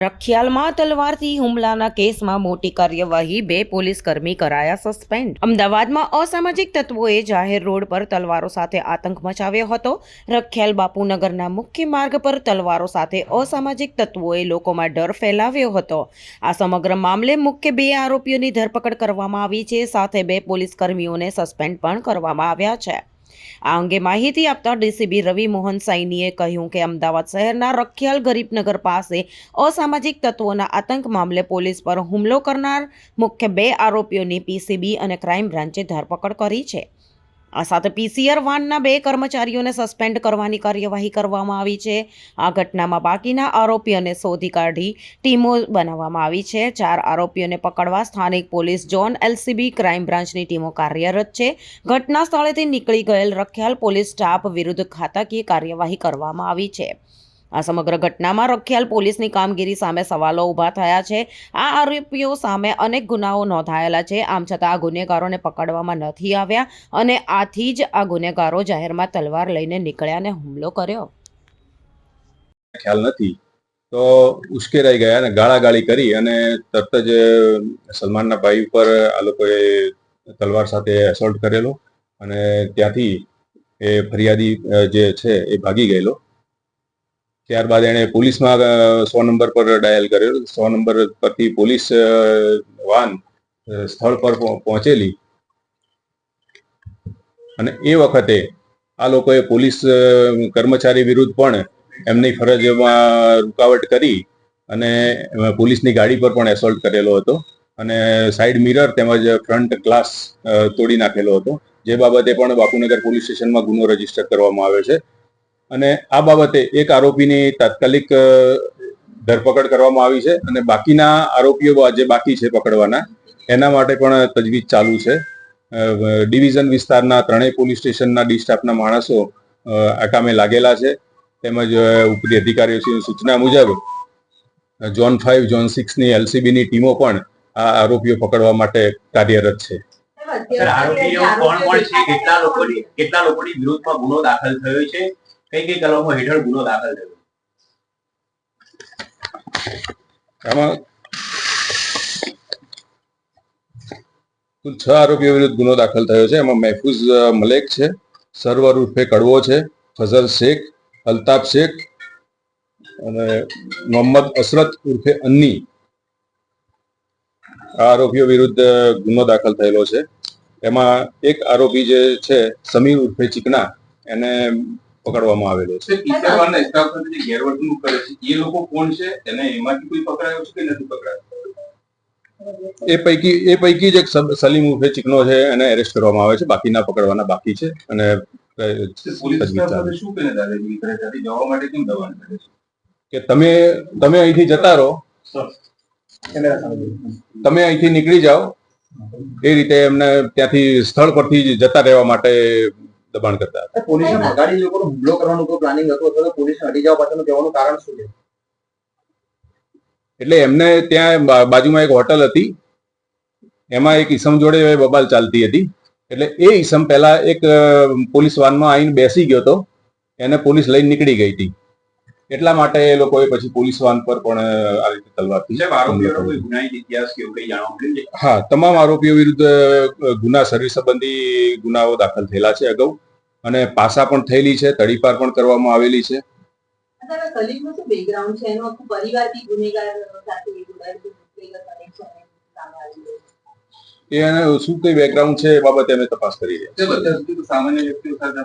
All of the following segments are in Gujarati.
રખિયાલમાં તલવારથી હુમલાના કેસમાં મોટી કાર્યવાહી, બે પોલીસ કર્મી કરાયા સસ્પેન્ડ. અમદાવાદમાં અસામાજિક તત્વોએ જાહેર રોડ પર તલવારો સાથે આતંક મચાવ્યો હતો. રખિયાલ બાપુનગરના મુખ્ય માર્ગ પર તલવારો સાથે અસામાજિક તત્વોએ લોકોમાં ડર ફેલાવ્યો હતો. આ સમગ્ર મામલે મુખ્ય બે આરોપીઓની ધરપકડ કરવામાં આવી છે. સાથે બે પોલીસ કર્મીઓને સસ્પેન્ડ પણ કરવામાં આવ્યા છે. આ અંગે માહિતી આપતા ડીસીબી રવિ મોહન સાઈનીએ કહ્યું કે અમદાવાદ શહેરના રખિયાલ ગરીબનગર પાસે અસામાજિક તત્વોના આતંક મામલે પોલીસ પર હુમલો કરનાર મુખ્ય બે આરોપીઓની પીસીબી અને ક્રાઇમ બ્રાન્ચે ધરપકડ કરી છે. આ સાથે પીસીઆર વાનના બે કર્મચારીઓને સસ્પેન્ડ કરવાની કાર્યવાહી કરવામાં આવી છે. આ ઘટનામાં બાકીના આરોપીઓને શોધી કાઢી ટીમો બનાવવામાં આવી છે. ચાર આરોપીઓને પકડવા સ્થાનિક પોલીસ ઝોન એલસીબી ક્રાઇમ બ્રાન્ચની ટીમો કાર્યરત છે. ઘટના સ્થળેથી નીકળી ગયેલ રખિયાલ પોલીસ સ્ટાફ વિરુદ્ધ ખાતાકીય કાર્યવાહી કરવામાં આવી છે. આ સમગ્ર ઘટનામાં રખિયાલ પોલીસની કામગીરી સામે સવાલો ઊભા થયા છે. આ આરોપીઓ સામે અનેક ગુનાઓ નોંધાયેલા છે. આમ છતાં આ ગુનેગારોને પકડવામાં નથી આવ્યા અને આથી જ આ ગુનેગારો જાહેરમાં તલવાર લઈને નીકળ્યા અને હુમલો કર્યો. ખ્યાલ નથી. તો ઉશ્કેરાઈ ગયા અને ગાળાગાળી કરી અને તરત જ સલમાનના ભાઈ ઉપર આ લોકોએ તલવાર સાથે એસોલ્ટ કરેલો અને ત્યાંથી એ ફરિયાદી જે છે એ ભાગી ગયેલો. ત્યારબાદ એણે પોલીસમાં સો નંબર પર ડાયલ કર્યો. સો નંબર પરથી પોલીસ વાન સ્થળ પર પહોંચેલી. અને એ વખતે આ લોકોએ પોલીસ કર્મચારી વિરુદ્ધ પણ એમની ફરજમાં રૂકાવટ કરી અને પોલીસની ગાડી પર પણ એસોલ્ટ કરેલો હતો અને સાઈડ મિરર તેમજ ફ્રન્ટ ગ્લાસ તોડી નાખેલો હતો. જે બાબતે પણ બાપુનગર પોલીસ સ્ટેશનમાં ગુનો રજિસ્ટર કરવામાં આવ્યો છે. અને આ બાબતે એક આરોપીની તાત્કાલિક ધરપકડ કરવામાં આવી છે અને બાકીના આરોપીઓ જે બાકી છે પકડવાના, એના માટે પણ તજવીજ ચાલુ છે. ડિવિઝન વિસ્તારના ત્રણેય પોલીસ સ્ટેશનના ડી સ્ટાફના માણસો આ કામે લાગેલા છે. તેમજ ઉપરી અધિકારીઓની સૂચના મુજબ ઝોન ફાઇવ ઝોન સિક્સની એલસીબીની ટીમો પણ આ આરોપીઓ પકડવા માટે કાર્યરત છે? કેટલા લોકોની કેટલા લોકોની વિરુદ્ધમાં ગુનો દાખલ થયો છે? કઈ કઈ કલમો હેઠળ ગુનો દાખલ થયો? આમાં કુલ છ આરોપીઓ વિરુદ્ધ ગુનો દાખલ થયો છે. એમાં મહેફૂઝ મલેક છે સરવર ઉર્ફે કડવો છે, ફઝલ શેખ, અલ્તાફ શેખ અને મોહમ્મદ અસરત ઉર્ફે અન્ની. આ આરોપીઓ વિરુદ્ધ ગુનો દાખલ થયેલો છે. એમાં એક આરોપી જે છે, સમીર ઉર્ફે ચિકના. એને પકડવામાં આવેલો છે. કિશોરવાળાના સ્ટાફ સાથે જે ગેરવર્તણૂક કરે છે એ લોકો કોણ છે? એમાંથી કોઈ પકડાયો છે કે નથી પકડાયો? એ પૈકી એ પૈકી જ એક સલીમ ઉર્ફે ચીકનો છે એને એરેસ્ટ કરવામાં આવે છે. બાકીના પકડવાના બાકી છે. અને કે તમે તમે અહીંથી જતા રહો. તમે અહીંથી નીકળી જાઓ. એ રીતે એમને ત્યાંથી સ્થળ પરથી જતા રહેવા માટે દબાણ કરતા હતા. પોલીસને ભગાડી લોકોનો હુમલો કરવાનું કોઈ પ્લાનિંગ હતું અથવા તો પોલીસને હટી જવા પાછળનું કહેવાનું કારણ શું છે? એટલે એમને ત્યાં બાજુમાં એક હોટલ હતી. એમાં એક ઈસમ જોડે બબાલ ચાલતી હતી. એટલે એ ઈસમ પહેલા એક પોલીસ વાનમાં આવીને બેસી ગયો હતો એને પોલીસ લઈને નીકળી ગઈ હતી. એટલા માટે એ લોકોએ પછી પોલીસ વાન પર પણ આ રીતે છે? હા તમામ આરોપીઓ વિરુદ્ધ ગુના શરીર સંબંધી ગુનાઓ દાખલ થયેલા છે અગાઉ. અને પાસા પણ થયેલી છે તડીપાર પણ કરવામાં આવેલી છે. એનો. એ શું કઈ બેકગ્રાઉન્ડ છે એ બાબતે અમે તપાસ કરી રહ્યા છીએ. સામાન્ય વ્યક્તિઓ સાથે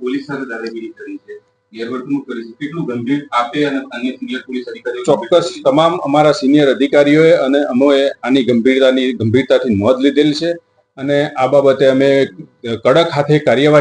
પોલીસ સાથે દાદાગીરી કરી છે? ગેરવર્તણૂક કરી છે. કેટલું ગંભીર આપે અને અન્ય સિનિયર પોલીસ અધિકારીઓ ચોક્કસ. તમામ અમારા સિનિયર અધિકારીઓએ અને અમોએ આની ગંભીરતાની ગંભીરતાથી નોંધ લીધેલ છે અને આ બાબતે અમે કડક હાથે કાર્યવાહી